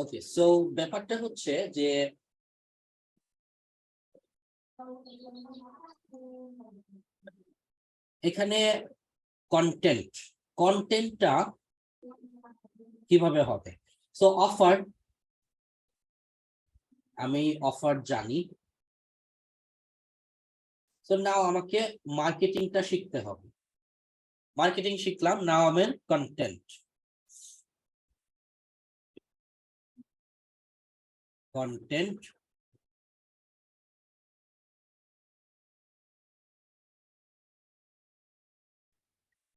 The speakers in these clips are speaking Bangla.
ওকে সো ব্যাপারটা হচ্ছে যে এখানে কন্টেন্ট কন্টেন্টটা কীভাবে হবে? সো অফার আমি অফার জানি। তো নাও আমাকে মার্কেটিংটা শিখতে হবে। মার্কেটিং শিখলাম নাও আমার কন্টেন্ট কন্টেন্ট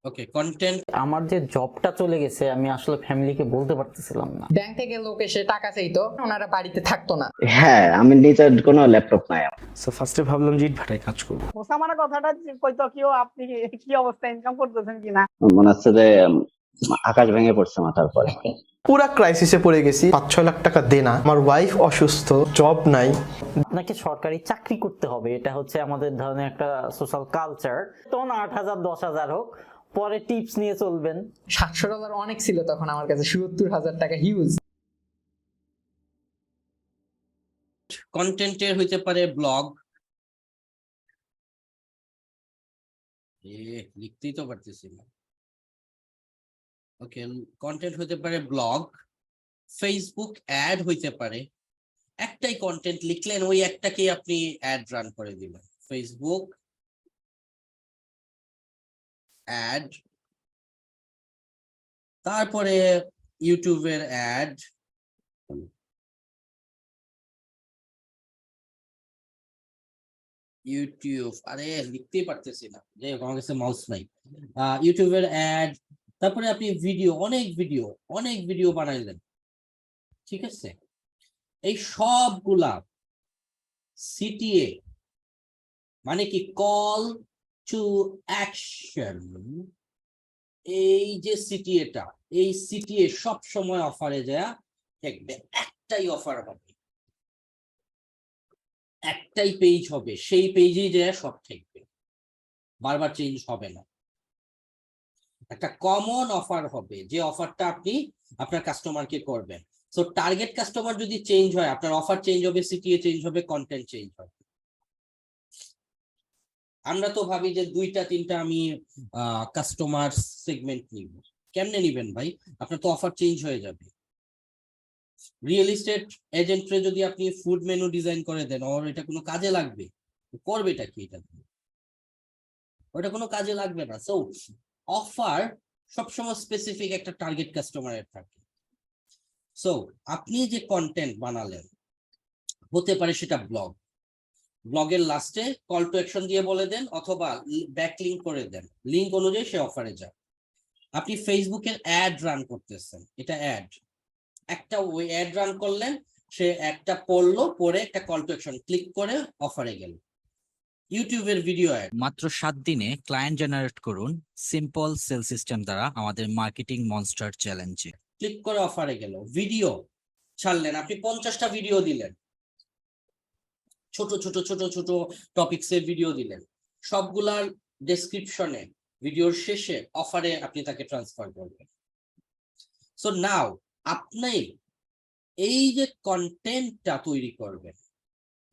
ওকে কন্টেন্ট আমার যে জবটা চলে গেছে আমি আসলে ফ্যামিলিকে বলতে পারতেছিলাম না। ব্যাংক থেকে লোক এসে টাকা চাইতো ওনারা বাড়িতে থাকতো না। হ্যাঁ আমি নিজের কোনো ল্যাপটপ নাই। সো ফার্স্টে ভাবলাম যে ইট ভাটায় কাজ করব। ওসামার কথাটা কইতো কিও আপনি কি- কি অবস্থা ইনকাম করতেছেন কিনা? মনে হচ্ছে যে আকাশ ভেঙে পড়ছে মাথার পরে পুরা ক্রাইসিসে পড়ে গেছি পাঁচ ছয় লাখ টাকা দেনা আমার ওয়াইফ অসুস্থ জব নাই। আপনাকে সরকারি চাকরি করতে হবে এটা হচ্ছে আমাদের ধরনের একটা সোশ্যাল কালচার তখন আট হাজার দশ হাজার হোক পরে টিপস নিয়ে চলবেন। সাতশো ডলার অনেক ছিল তখন আমার কাছে সত্তর হাজার টাকা হিউজ কন্টেন্টের হইতে পারে ব্লগ এ লিখতেই তো পারতেছি না। ওকে কন্টেন্ট হতে পারে ব্লগ ফেসবুক অ্যাড হইতে পারে। একটাই কন্টেন্ট লিখলেন, ওই একটাকেই আপনি অ্যাড রান করে দিবেন ফেসবুক অ্যাড তারপরে ইউটিউবের অ্যাড ইউটিউব আরে, লিখতেই পারতেছি না। যে আমার কাছে মাউস নাই। ইউটিউবের অ্যাড তারপরে আপনি ভিডিও অনেক ভিডিও অনেক ভিডিও বানাইলেন। ঠিক আছে? এই সবগুলা সিটিএ মানে কি? কল টু অ্যাকশন এই যে সিটিএটা এই সিটিএ সব সময় অফারে যায় থাকবে একটাই অফার হবে। একটাই পেজ হবে, সেই পেজেই যায়, সব থাকবে। বারবার চেঞ্জ হবে না। একটা কমন অফার হবে, যে অফারটা আপনি আপনার কাস্টমারকে করবেন। সো টার্গেট কাস্টমার যদি চেঞ্জ হয়, আপনার অফার চেঞ্জ হবে সিটিএ চেঞ্জ হবে কন্টেন্ট চেঞ্জ হবে। আমরা তো ভাবি যে দুইটা, তিনটা আমি কাস্টমার সেগমেন্ট নিব। কেমনে নিবেন ভাই? আপনার তো অফার চেঞ্জ হয়ে যাবে। রিয়েল এস্টেট এজেন্টরে যদি আপনি ফুড মেনু ডিজাইন করে দেন ওর এটা কোনো কাজে লাগবে? করবে এটা কি এটা? ওটা কোনো কাজে লাগবে না। সো অফার সবসময় স্পেসিফিক একটা টার্গেট কাস্টমারের থাকে। সো আপনি যে কন্টেন্ট বানালেন, হতে পারে সেটা ব্লগ ব্লগের লাস্টে কল টু অ্যাকশন দিয়ে বলে দেন অথবা ব্যাক লিঙ্ক করে দেন। লিঙ্ক অনুযায়ী সে অফারে যান আপনি ফেসবুকের অ্যাড রান করতেছেন। এটা অ্যাড একটা ওই অ্যাড রান করলেন, সে একটা পড়ল পরে একটা কল টু অ্যাকশন ক্লিক করে অফারে গেল। ইউটিউবের ভিডিও অ্যাড মাত্র সাত দিনে ক্লায়েন্ট জেনারেট করুন সিম্পল সেল সিস্টেম দ্বারা আমাদের মার্কেটিং মনস্টার চ্যালেঞ্জে ক্লিক করে অফারে গেল। ভিডিও ছাড়লেন। আপনি পঞ্চাশটা ভিডিও দিলেন। ছোট ছোট ছোট ছোট টপিক্সের ভিডিও দিলেন। সবগুলার ডেসক্রিপশনে ভিডিওর শেষে অফারে আপনি তাকে ট্রান্সফার করবেন। সো নাও আপনি এই যে কন্টেন্টটা তৈরি করবেন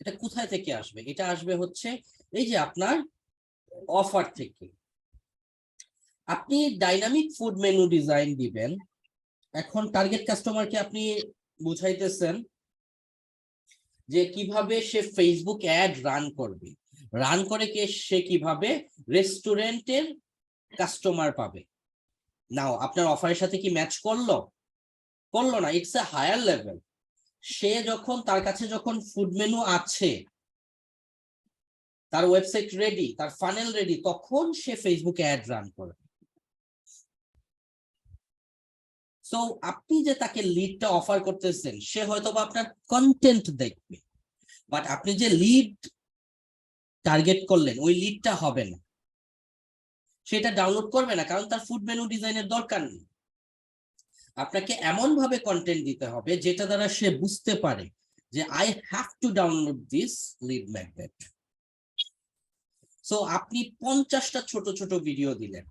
এটা কোথায় থেকে আসবে? এটা আসবে হচ্ছে এই যে আপনার অফার থেকে। আপনি ডাইনামিক ফুড মেনু ডিজাইন দিবেন। এখন টার্গেট কাস্টমারকে আপনি বুঝাইতেছেন যে কীভাবে সে ফেসবুক অ্যাড রান করবে। রান করে কে সে কীভাবে রেস্টুরেন্টের কাস্টমার পাবে। নাও আপনার অফারের সাথে কি ম্যাচ করল? করল না ইটস এ হায়ার লেভেল সে যখন, তার কাছে যখন ফুড মেনু আছে, তার ওয়েবসাইট রেডি তার ফানেল রেডি তখন সে ফেসবুকে অ্যাড রান করে। সো আপনি যে তাকে লিডটা অফার করতেছেন, সে হয়তো বা আপনার কন্টেন্ট দেখবে বাট আপনি যে লিড টার্গেট করলেন, ওই লিডটা হবে না। সেটা ডাউনলোড করবে না, কারণ তার ফুড মেনু ডিজাইনের দরকার নেই। আপনাকে এমন ভাবে কন্টেন্ট দিতে হবে যেটা দ্বারা সে বুঝতে পারে যে I have to download this lead magnet so আপনি পঞ্চাশটা ছোট ছোট ভিডিও দিলেন।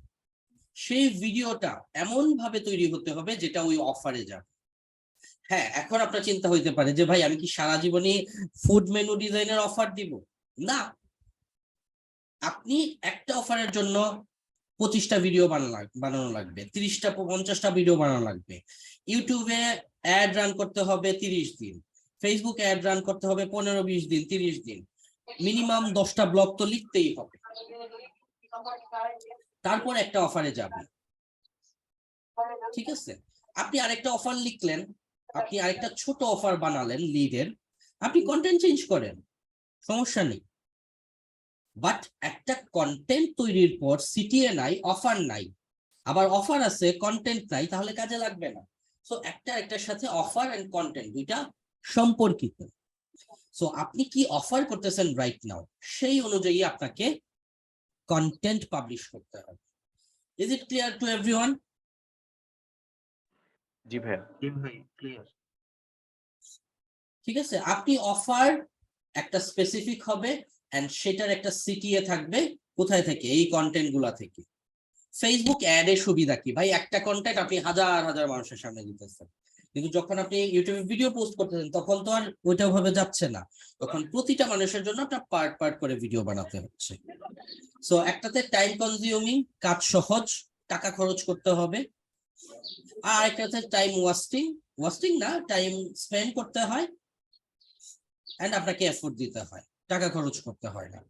সেই ভিডিওটা এমন ভাবে তৈরি হতে হবে যেটা ওই অফারে যাবে। হ্যাঁ এখন আপনার চিন্তা হইতে পারে যে, ভাই, আমি কি সারা জীবনই ফুড মেনু ডিজাইনের অফার দিব? না। আপনি একটা অফারের জন্য পঁচিশটা ভিডিও বানানো বানানো লাগবে, তিরিশটা, পঞ্চাশটা ভিডিও বানানো লাগবে। ইউটিউবে অ্যাড রান করতে হবে তিরিশ দিন ফেসবুকে অ্যাড রান করতে হবে পনেরো, বিশ দিন, তিরিশ দিন। মিনিমাম দশটা ব্লগ তো লিখতেই হবে। তারপর একটা অফারে যাবে। ঠিক আছে? আপনি আরেকটা অফার লিখলেন, আপনি আরেকটা ছোট অফার বানালেন লিডের আপনি কন্টেন্ট চেঞ্জ করেন, সমস্যা নেই। বাট একটা কন্টেন্ট তৈরির পর সিটিএ নাই অফার নাই। আবার অফার আছে কন্টেন্ট নাই তাহলে কাজে লাগবে না। সো একটা একটার সাথে অফার এন্ড কন্টেন্ট দুইটা সম্পর্কিত। সো আপনি কি অফার করতেছেন রাইট নাও সেই অনুযায়ী আপনাকে কন্টেন্ট পাবলিশ করতে হবে। Is it clear to everyone জি ভাইয়া। ঠিক আছে? আপনি অফার একটা স্পেসিফিক হবে এন্ড সেটার একটা সিটিএ থাকবে, কোথায় থেকে? এই কন্টেন্টগুলা থেকে। ফেসবুক অ্যাড এর সুবিধা কি? ভাই, একটা কন্টেন্ট আপনি হাজার হাজার মানুষের সামনে দিতেছেন। কিন্তু যখন আপনি ইউটিউবে ভিডিও পোস্ট করতেছেন, তখন তো আর ওইটা ভাবে যাচ্ছে না। তখন প্রতিটা মানুষের জন্য আপনার পার্ট পার্ট করে ভিডিও বানাতে হচ্ছে। সো একটাতে টাইম কনজিউমিং কাজ সহজ, টাকা খরচ করতে হবে। আর একটাতে টাইম ওয়াস্টিং ওয়াস্টিং না টাইম স্পেন্ড করতে হয়। এন্ড আপনাকে এফোর্ট দিতে হয়। টাকা খরচ করতে হয় না।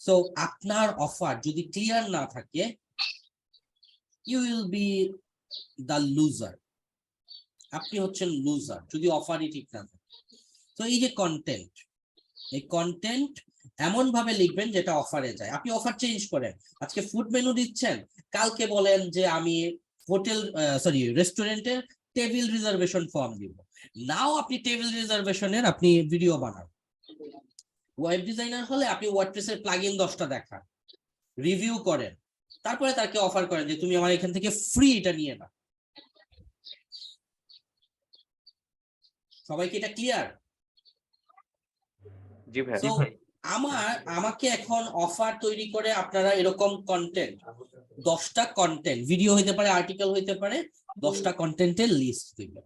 সো আপনার অফার যদি ক্লিয়ার না থাকে you will be the loser আপনি হচ্ছেন লুজার যদি অফারই ঠিক না থাকে। তো এই যে কন্টেন্ট এই কন্টেন্ট এমন ভাবে লিখবেন যেটা অফারে যায়। আপনি অফার চেঞ্জ করেন। আজকে ফুড মেনু দিচ্ছেন, কালকে বলেন যে আমি হোটেল সরি রেস্টুরেন্টের টেবিল রিজার্ভেশন ফর্ম দিব। নাও আপনি টেবিল রিজার্ভেশনের আপনি ভিডিও বানান। ওয়েব ডিজাইনার হলে আপনি ওয়ার্ডপ্রেসের প্লাগইন দশটা দেখান রিভিউ করেন তারপরে তাকে অফার করেন যে তুমি আমার এখান থেকে ফ্রি এটা নিয়ে না সবাইকে এটা ক্লিয়ার জি ভাইয়া। তো আমার আমাকে এখন অফার তৈরি করে আপনারা এরকম কন্টেন্ট দশটা কন্টেন্ট ভিডিও হইতে পারে আর্টিকেল হইতে পারে দশটা কন্টেন্টের লিস্ট দিবেন।